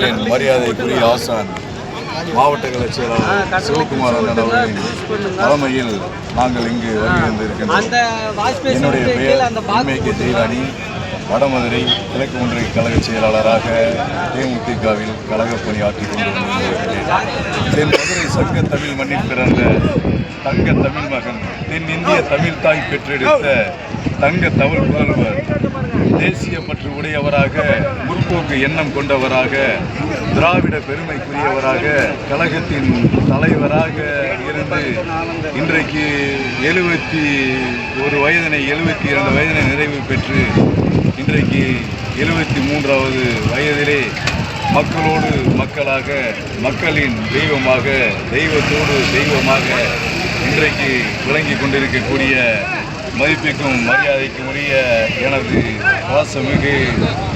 மக்களின் மரியாதைக்குரிய ஆசான் மாவட்ட கழக செயலாளர் சிவகுமார் அண்ணன் அவர்களின் தலைமையில் நாங்கள் இங்கு அந்த வாஜ்பேயி என்னுடைய பெயர் எம்ஏகே ஜெயிலானி வடமதுரை கிழக்கு ஒன்றிய கழக செயலாளராக தேமுதிகவில் கழக பணியாற்றிக் கொண்டிருக்கிறேன். தென் மதுரை சங்க தமிழ் மண்ணில் பிறந்த தங்க தமிழ் மகன் தென் இந்திய தமிழ் தாய் பெற்றெடுத்த தங்க தமிழ் புதல்வர் எண்ணம் கொண்டவராக திராவிட பெருமைக்குரியவராக கழகத்தின் தலைவராக இருந்து இன்றைக்கு எழுபத்தி ஒரு வயதினை எழுபத்தி இரண்டு வயதினை நிறைவு பெற்று இன்றைக்கு எழுபத்தி மூன்றாவது வயதிலே மக்களோடு மக்களாக மக்களின் தெய்வமாக தெய்வத்தோடு தெய்வமாக இன்றைக்கு விளங்கி கொண்டிருக்கக்கூடிய மதிப்பிற்கும் மரியாதைக்கும் உரிய எனது பாசமிகு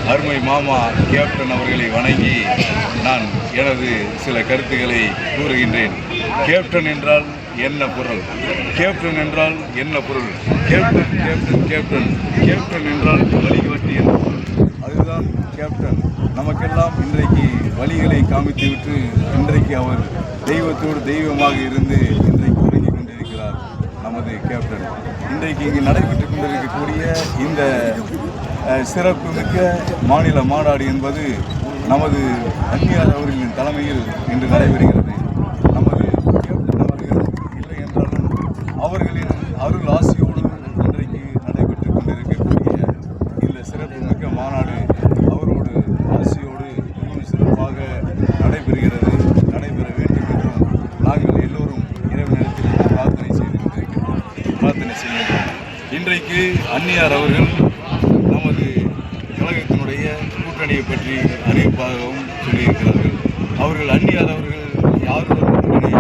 அருமை மாமா கேப்டன் அவர்களை வணங்கி நான் எனது சில கருத்துக்களை கூறுகின்றேன். கேப்டன் என்றால் என்ன பொருள்? கேப்டன் என்றால் என்ன பொருள்? Captain captain captain. கேப்டன் என்றால் வழிகாட்டி என்ற பொருள். அதுதான் கேப்டன். நமக்கெல்லாம் இன்றைக்கு வழிகளை காமித்துவிட்டு இன்றைக்கு அவர் தெய்வத்தோடு தெய்வமாக இருந்து நமது கேப்டன். இன்றைக்கு இங்கு நடைபெற்றுக் கொண்டிருக்கக்கூடிய இந்த சிறப்புமிக்க மாநில மாநாடு என்பது நமது அன்னியார் அவர்களின் தலைமையில் இன்று நடைபெறுகிறது. நமது கேப்டன் அவர்கள் இல்லை என்றாலும் அவர்களின் அருள் ஆசி இன்றைக்கு அந்நியார் அவர்கள் நமது கழகத்தினுடைய கூட்டணியை பற்றி அறிவிப்பாகவும் சொல்லியிருக்கிறார்கள். அவர்கள் அந்நியார் அவர்கள் யாருடன் கூட்டணி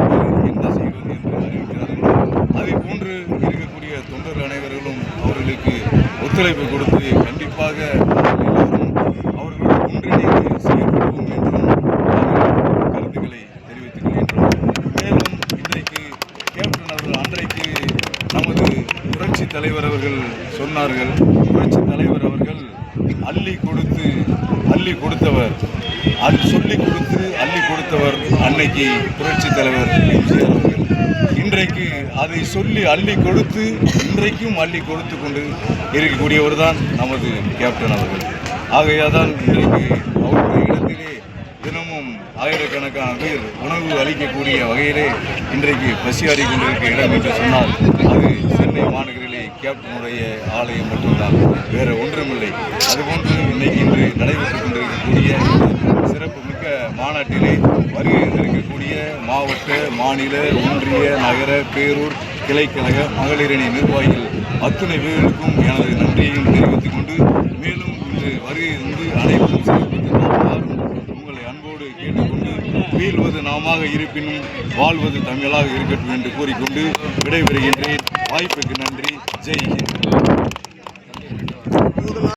என்ன செய்வது என்று அறிவிக்கிறார்கள். அதை போன்று இருக்கக்கூடிய தொண்டர் அனைவர்களும் அவர்களுக்கு ஒத்துழைப்பு கொடுத்து கண்டிப்பாக நாங்கள் எல்லோரும் அவர்களோடு ஒன்றிணைந்து செயல்படுவோம் என்றும் நாங்கள் கருத்துக்களை தெரிவித்துக் கொள்கின்றோம் மேலும் இன்றைக்கு கேப்டன் அவர்கள் அன்றைக்கு நமது புரட்சி தலைவர் அவர்கள் சொன்னார்கள் புரட்சி தலைவர் அவர்கள் அள்ளி கொடுத்து அள்ளி கொடுத்தவர். அது சொல்லி கொடுத்து அள்ளி கொடுத்தவர் அன்னைக்கு புரட்சி தலைவர் எம்ஜிஆர் அவர்கள். இன்றைக்கு அதை சொல்லி அள்ளி கொடுத்து இன்றைக்கும் அள்ளி கொடுத்து கொண்டு இருக்கக்கூடியவர் தான் நமது கேப்டன் அவர்கள். ஆகையாதான் இன்றைக்கு அவருடைய இடத்திலே தினமும் ஆயிரக்கணக்கான பேர் உணவு அளிக்கக்கூடிய வகையிலே இன்றைக்கு பசியாறி கொண்டிருக்க இடம் என்று சொன்னால் அது சென்னை மாநகரிலே கேப்டனுடைய ஆலயம் மட்டும்தான் வேற ஒன்றுமில்லை. அதுபோன்று இன்னைக்கு இன்று நடைபெற்றுக் கொண்டிருக்கக்கூடிய சிறப்புமிக்க மாநாட்டிலே வருகை இருந்திருக்கக்கூடிய மாவட்ட மாநில ஒன்றிய நகர பேரூர் கிளைக்கழக மகளிரணி நிர்வாகிகள் அத்துணை பேருக்கும் எனது நன்றியையும் தெரிவித்துக் கொண்டு மேலும் இன்று வருகை இருந்து அனைவரும் சிறப்பித்திருந்தாலும் நாமாக இருப்பினும் வாழ்வது தமிழாக இருக்கட்டும் என்று கூறிக்கொண்டு விடைபெறுகின்றேன். வாய்ப்புக்கு நன்றி. ஜெய்